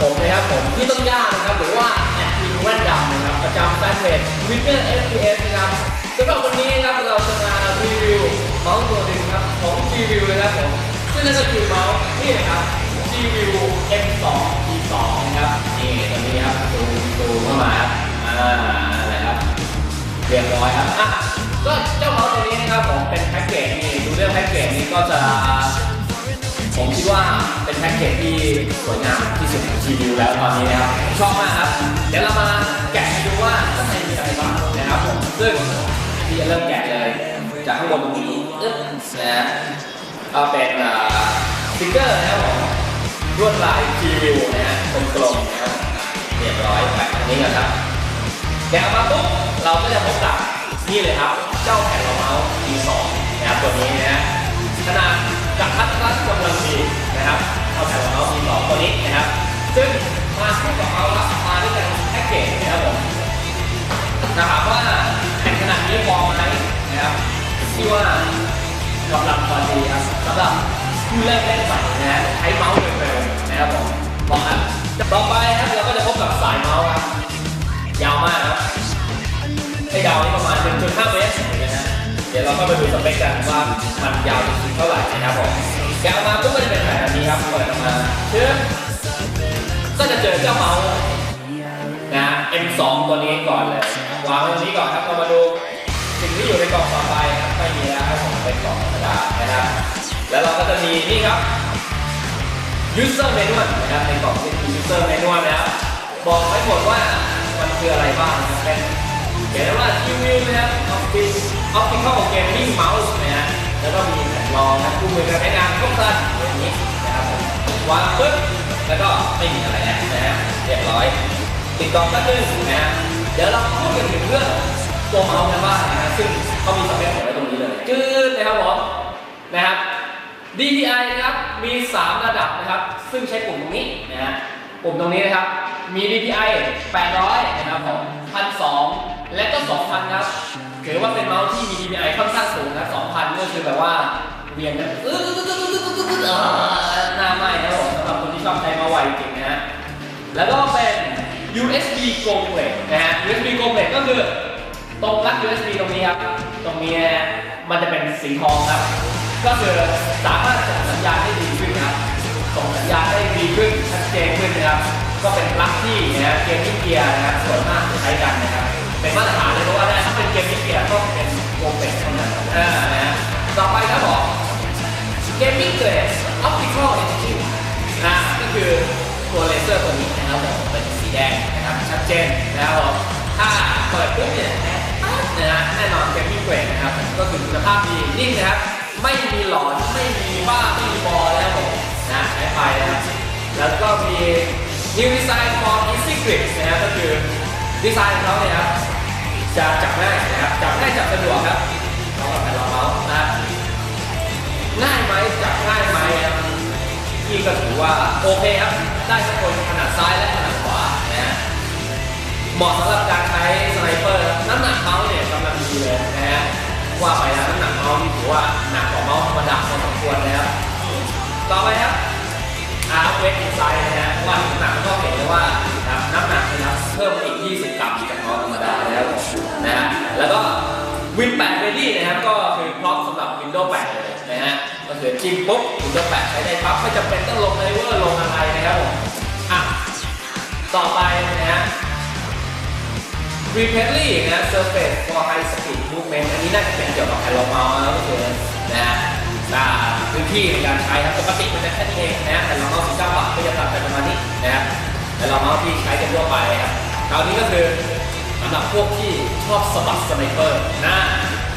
ผมนะครับผมที่ต้องย่านะครับหรือว่าแอดมินแว่นดำนะครับประจำแฟนเพจ Winner FPS นะครับสำหรับวันนี้นะครับเราจะมารีวิวเมาส์ตัวหนึ่งครับของ G-View นะครับผมซึ่งนั่นก็คือเมาส์นี่นะครับ G-View M2 G2 นะครับนี่ตัวนี้ครับตูตูเข้ามาครับอ่าอะไรครับเรียบร้อยครับอะก็เจ้าเมาส์ตัวนี้นะครับผมเป็นแพ็กเกจนี่ดูเรื่องแพ็กเกจนี้ก็จะ ผมคิดว่าเป็นแพ็กเกจที่สวยงามที่สุดของทีวิวแล้วตอนนี้นะครับชอบมากครับ เดี๋ยวเรามาแกะดูว่าข้างในมีอะไรบ้างนะครับผมซึ่งที่จะเริ่มแกะเลย จากข้างบนตรงนี้อึ๊บนะเป็นสติ๊กเกอร์นะครับผมลวดลายทีวิวนะฮะกลมๆนะครับเรียบร้อยแปะตรงนี้ก่อนครับแกะออกมาปุ๊บเราก็จะพบกับนี่เลยครับ เจ้าแผ่นรองเมาส์ D2 นะครับตัวนี้นะฮะขนาดกับทัดรัดกำลังดีนะ เอาแผ่นรองเมาส์ D2 ตัวนี้นะครับ ซึ่งมาคู่กับเมาส์รับมาด้วยกันแพ็กเกจนะครับผมนะครับว่าแผ่นขนาดนี้พอไหมนะครับที่ว่ากำลังพอดีครับสำหรับผู้เล่นเล่นใหม่นะฮะใช้เมาส์เร็วๆนะครับผมบอกครับต่อไปนะครับเราก็จะพบกับสายเมาส์ครับยาวมากครับให้ยาวนี่ประมาณ1.5เมตรนะฮะเดี๋ยวเราก็มาดูสเปคกันว่ามันยาวจริงๆเท่าไหร่นะครับผม แกะออกมาปุ๊บก็จะเป็นแบบนี้ครับเปิดออกมาเชื่อก็จะเจอเจ้าเมาส์นะ M2 ตัวนี้ก่อนเลยวางตรงนี้ก่อนครับเรามาดูสิ่งที่อยู่ในกล่องต่อไปครับไม่มีแล้วครับผมเป็นกล่องธรรมดานะครับแล้วเราก็จะมีนี่ครับ user manual นะครับในกล่องนี้คือ user manual นะครับบอกไว้หมดว่ามันคืออะไรบ้างนะครับเป็นเขียนว่า G-View นะครับ Optic Optical Gaming Mouse นะฮะ แล้วก็มีแผ่นรองนะคู่มือการใช้งานครบครันอย่างนี้นะครับวางปึ๊บแล้วก็ไม่มีอะไรแล้วนะฮะเรียบร้อย ติดกล่องก็นึงนะฮะเดี๋ยวเราพูดกันถึงเรื่องตัวเมาส์กันบ้างนะฮะซึ่งเขามีสเปคของไว้ตรงนี้เลยจืดนะครับผมนะครับ DPI นะครับมี 3 ระดับนะครับ ซึ่งใช้ปุ่มตรงนี้นะฮะปุ่มตรงนี้นะครับมี DPI 800 นะครับผม1,200 และก็ 2,000 ครับ ถือว่าเป็นเมาส์ที่มี DPI ค่อนข้างสูงนะ2,000ก็คือแบบว่าเวียนแบบอื้อหน้าไหม้นะครับผมสำหรับคนที่ชอบใช้เมาส์ไวจริงนะฮะ แล้วก็เป็น USB Go Plate นะฮะ USB Go Plate ก็คือตรงปลั๊ก USB ตรงนี้ครับ ตรงนี้นะมันจะเป็นสีทองครับ ก็คือสามารถส่งสัญญาณได้ดีขึ้นนะครับ ส่งสัญญาณได้ดีขึ้นชัดเจนขึ้นนะครับ ก็เป็นปลั๊กที่นะเกมมิ่เกียร์นะครับส่วนมากจะใช้กันนะครับ เป็นมาตรฐานเลยเพราะว่าได้ถ้าเป็นเกม ดปุ๊บเนี่ยนะฮะแน่นอน Gaming Glass นะครับ ก็คือคุณภาพดีนิ่งนะครับ ไม่มีหลอนไม่มีบ้าไม่มีบอลนะครับผมนะใช้ไฟนะครับแล้วก็มี New Design for Easy Grip นะครับก็คือดีไซน์ของเขาเนี่ยครับจะจับง่ายนะครับจับง่ายจับสะดวกครับพร้อมกับแผ่นรองเมาส์นะครับง่ายไหมจับง่ายไหมครับพี่ก็ถือว่าโอเคครับได้ทุกคนขนาดซ้ายและขนาดขวานะฮะ เหมาะสำหรับการใช้สไนเปอร์ น้ำหนักเมาส์เนี่ยกำลังดีเลยนะฮะว่าไปแล้วน้ำหนักเมาส์นี่ถือว่าหนักกว่าเมาส์ธรรมดาพอสมควรนะครับต่อไปครับอาร์เวสดีไซน์นะฮะว่าน้ำหนักก็เห็นเลยว่านะครับน้ำหนักนะครับเพิ่มอีก 20 กรัมจากเมาส์ธรรมดาแล้วนะฮะแล้วก็ Win 8 Ready นะครับก็คือพร้อมสำหรับ Windows 8เลยนะฮะก็คือจิ้มปุ๊บ Windows 8ใช้ได้ปั๊บไม่จำเป็นต้องลงไดเวอร์ลงอะไรนะครับผมอะต่อไปนะฮะ Repeatedly นะ Surface for High Speed Movement อันนี้น่าจะเป็นเกี่ยวกับแผ่นรองเมาส์นะก็คือนะต่าพื้นที่ในการใช้ครับปกติมันจะแค่นี้เองนะฮะแผ่นรองเมาส์19บาทก็จะตัดไปประมาณนี้นะครับแผ่นรองเมาส์ที่ใช้กันทั่วไปครับคราวนี้ก็คือสำหรับพวกที่ชอบสะบัดสไนเปอร์นะ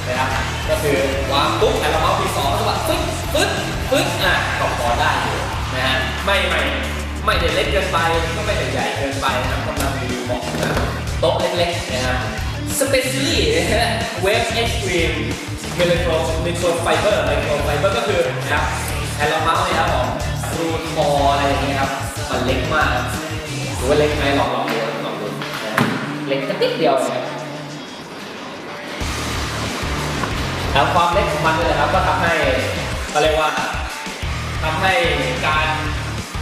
นะครับก็คือวางปุ๊บแผ่นรองเมาส์ทีสองสะบัดฟึ๊ดฟึ๊ดฟึ๊ดอะก็พอได้อยู่นะฮะไม่ไม่ ไม่ได้เล็กเกินไปก็ไม่ได้ใหญ่เกินไปนะครับกำลังดีเหมาะนะโต๊ะเล็กๆนะครับ Specially นะฮะ Wave Extreme Micro Micro Fiber Micro Fiber ก็คือนะครับแผ่นรองเมาส์เนี่ยครับผมรูนคออะไรอย่างเงี้ยครับมันเล็กมากหรือว่าเล็กไหมลองลองดูลองดูนะเล็กนิดเดียวเองครับแล้วความเล็กของมันเลยนะครับก็ทำให้ก็เรียกว่าทำให้การ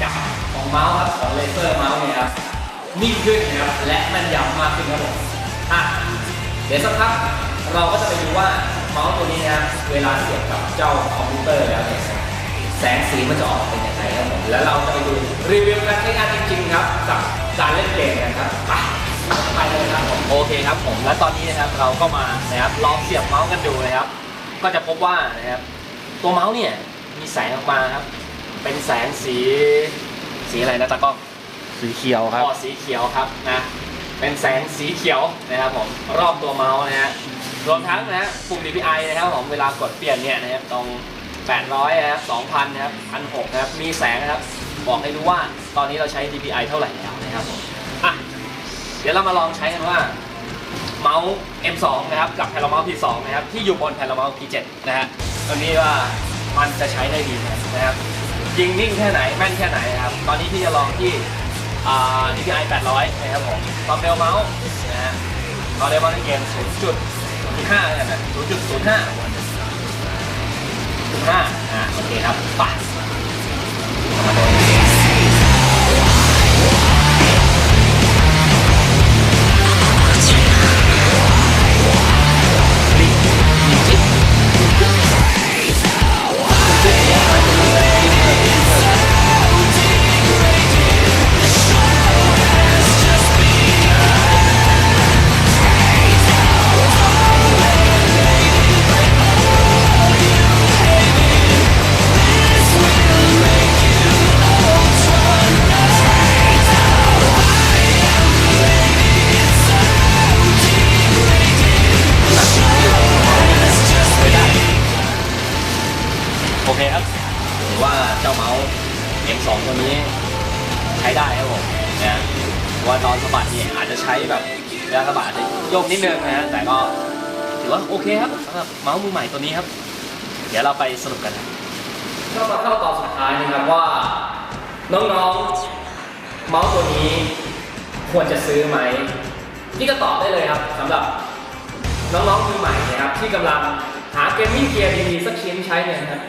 จับ เมาส์ครับของเลเซอร์เมาส์เนี่ยครับนิ่งขึ้นนะครับและม่นยำมากขึ้นครับผมอะเดี๋ยวสักพักเราก็จะไปดูว่าเมาส์ตัวนี้นะครับเวลาเสียบกับเจ้าคอมพิวเตอร์แล้วเนี่ยแสงสีมันจะออกมาเป็นยังไงครับผมแล้วเราจะไปดูรีวิวการใช้งานจริงๆครับกับการเล่นเกมนะครับไปไปเลยครับผมโอเคครับผมและตอนนี้นะครับเราก็มานะครับลองเสียบเมาส์กันดูนะครับ ก็จะพบว่านะครับตัวเมาส์เนี่ยมีแสงออกมาครับเป็นแสงสี สีอะไรนะตากล้องสีเขียวครับอ๋อสีเขียวครับนะ เป็นแสงสีเขียวนะครับผมรอบตัวเมาส์นะฮะ รวมทั้งนะฮะปุ่ม DPI นะครับผมเวลากดเปลี่ยนเนี่ยนะครับตรง 800นะครับ2,000นะครับ1,600นะครับ มีแสงนะครับ บอกให้รู้ว่าตอนนี้เราใช้ DPI เท่าไหร่แล้วนะครับผมอะเดี๋ยวเรามาลองใช้กันว่าเมาส์ M2 นะครับกับแผ่นรองเมาส์ P2 นะครับที่อยู่บนแผ่นรองเมาส์ P7 นะฮะตอนนี้ว่ามันจะใช้ได้ดีไหมนะครับ ยิงนิ่งแค่ไหนแม่นแค่ไหนครับ ตอนนี้ที่จะลองที่อ่า DPI 800 นะครับผมความเร็วเมาส์นะฮะความเร็วเมาส์ในเกม0.5เลยนะ0.05 0.5อ่าโอเคครับไป เคครับถือว่าเจ้าเมาส์ M2 ตัวนี้ใช้ได้ครับผมนะเพราะว่าตอนสะบัดเนี่ยอาจจะใช้แบบเวลาสะบัดอาจจะโยกนิดนึงนะฮะแต่ก็ถือว่าโอเคครับสำหรับเมาส์มือใหม่ตัวนี้ครับ เดี๋ยวเราไปสรุปกันนะก็มาเข้าตอนสุดท้ายนะครับว่าน้องๆเมาส์ตัวนี้ควรจะซื้อไหมนี่ก็ตอบได้เลยครับสำหรับน้องๆมือใหม่นะครับที่กำลังหาเกมมิ่งเกียร์ดีๆสักชิ้นใช้เนี่ยนะครับ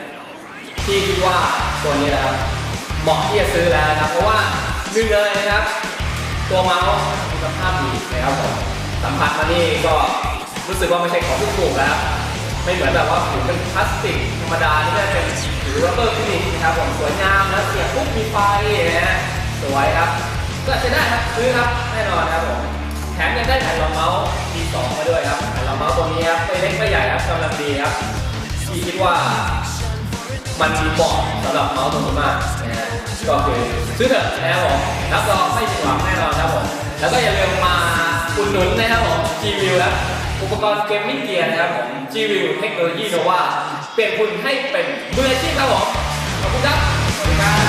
ที่คิดว่าตัวนี้นะครับเหมาะที่จะซื้อแล้วนะครับ เพราะว่าหนึ่งเลยนะครับ ตัวเมาส์คุณภาพดีนะครับผมสัมผัสมานี่ก็รู้สึกว่าไม่ใช่ของถูกแล้วไม่เหมือนแบบว่าผิวเป็นพลาสติกธรรมดาที่ได้เป็นผิวรัเบอร์ฟินิชนะครับผมสวยงามนะเสียบปุ๊บมีไฟนะฮะสวยครับ ก็ใช้ได้ครับซื้อครับแน่นอนครับผมแถมยังได้แผ่นรองเมาส์มีสองมาด้วยครับแผ่นรองเมาส์ตัวนี้ครับไม่เล็กไม่ใหญ่ครับกำลังดีครับที่คิดว่า มันเหมาะสำหรับเมาส์ตัวนี้มากนะฮะก็คือซื้อเถอะนะครับผมรับรองไม่ผิดหวังแน่นอนครับผมแล้วก็อย่าลืมมาอุดหนุนนะครับผม G-View ครับอุปกรณ์เกมมิ่งเกียร์นะครับผม G-View เทคโนโลยีโนวาเปลี่ยนคุณให้เป็นมืออาชีพครับผมขอบคุณครับ